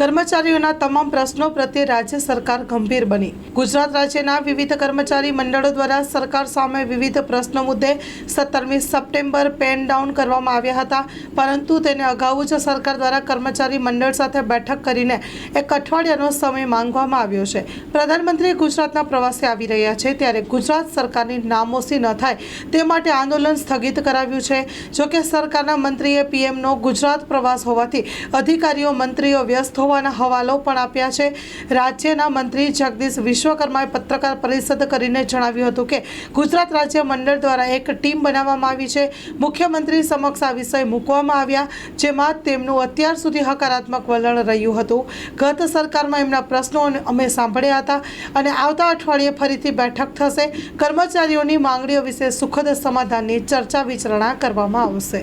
કર્મચારીઓના તમામ પ્રશ્નો પ્રત્યે રાજ્ય સરકાર ગંભીર બની. ગુજરાત રાજ્યના વિવિધ કર્મચારી મંડળો દ્વારા સરકાર સામે વિવિધ પ્રશ્નો મુદ્દે સત્તરમી સપ્ટેમ્બર પેન ડાઉન કરવામાં આવ્યા હતા. પરંતુ તેને અગાઉ જ સરકાર દ્વારા કર્મચારી મંડળ સાથે બેઠક કરીને એક અઠવાડિયાનો સમય માંગવામાં આવ્યો છે. પ્રધાનમંત્રી ગુજરાતના પ્રવાસે આવી રહ્યા છે ત્યારે ગુજરાત સરકારની નામોસી ન થાય તે માટે આંદોલન સ્થગિત કરાવ્યું છે. જોકે સરકારના મંત્રીએ પીએમનો ગુજરાત પ્રવાસ હોવાથી અધિકારીઓ, મંત્રીઓ વ્યસ્ત હોવાના હવાલો પણ આપ્યા છે. રાજ્યના મંત્રી જગદીશ વિશ્વકર્માએ પત્રકાર પરિષદ કરીને જણાવ્યું હતું કે, ગુજરાત રાજ્ય મંડળ દ્વારા એક ટીમ બનાવવામાં આવી છે. મુખ્યમંત્રી સમક્ષ આ વિષય મૂકવામાં આવ્યા, જેમાં તેમનું અત્યાર સુધી હકારાત્મક વલણ રહ્યું હતું. ગત સરકારમાં એમના પ્રશ્નો અમે સાંભળ્યા હતા અને આવતા અઠવાડિયે ફરીથી બેઠક થશે. કર્મચારીઓની માંગણીઓ વિશે સુખદ સમાધાનની ચર્ચા વિચારણા કરવામાં આવશે.